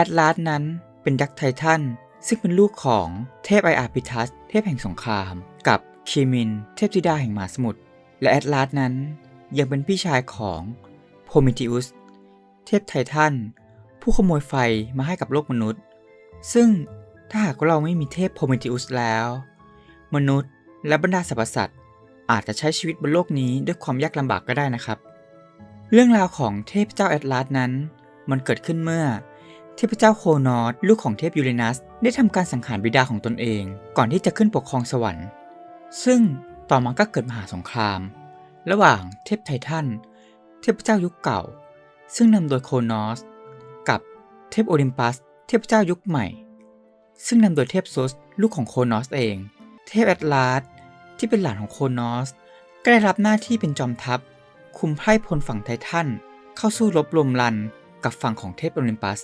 แอตลาสนั้นเป็นยักษ์ไททันซึ่งเป็นลูกของเทพไออาร์พิทัส เทพแห่งสงคราม กับคีมิน เทพธิดาแห่งมหาสมุทร และแอตลาสนั้นยังเป็นพี่ชายของโพมิติอุส เทพไททัน ผู้ขโมยไฟมาให้กับโลกมนุษย์ ซึ่งถ้าหากเราไม่มีเทพโพมิติอุสแล้ว มนุษย์และบรรดาสรรพสัตว์อาจจะใช้ชีวิตบนโลกนี้ด้วยความยากลำบากก็ได้นะครับ เรื่องราวของเทพเจ้าแอตลาสนั้น มันเกิดขึ้นเมื่อ เทพเจ้าโคนอสลูกของเทพยูเรนัส ได้ทำการสังหารบิดาของตนเอง ก่อนที่จะขึ้นปกครองสวรรค์ ซึ่งต่อมาก็เกิดมหาสงคราม ระหว่างเทพไททันเทพเจ้ายุคเก่า ซึ่งนำโดยโคนอส กับเทพโอลิมปัส เทพเจ้ายุคใหม่ ซึ่งนำโดยเทพซุสลูกของโคนอสเอง เทพแอตลาสที่เป็นหลานของโคนอสก็ได้รับหน้าที่เป็นจอมทัพ คุมไพร่พลฝั่งไททันเข้าสู้รบรวมรันกับฝั่งของเทพโอลิมปัส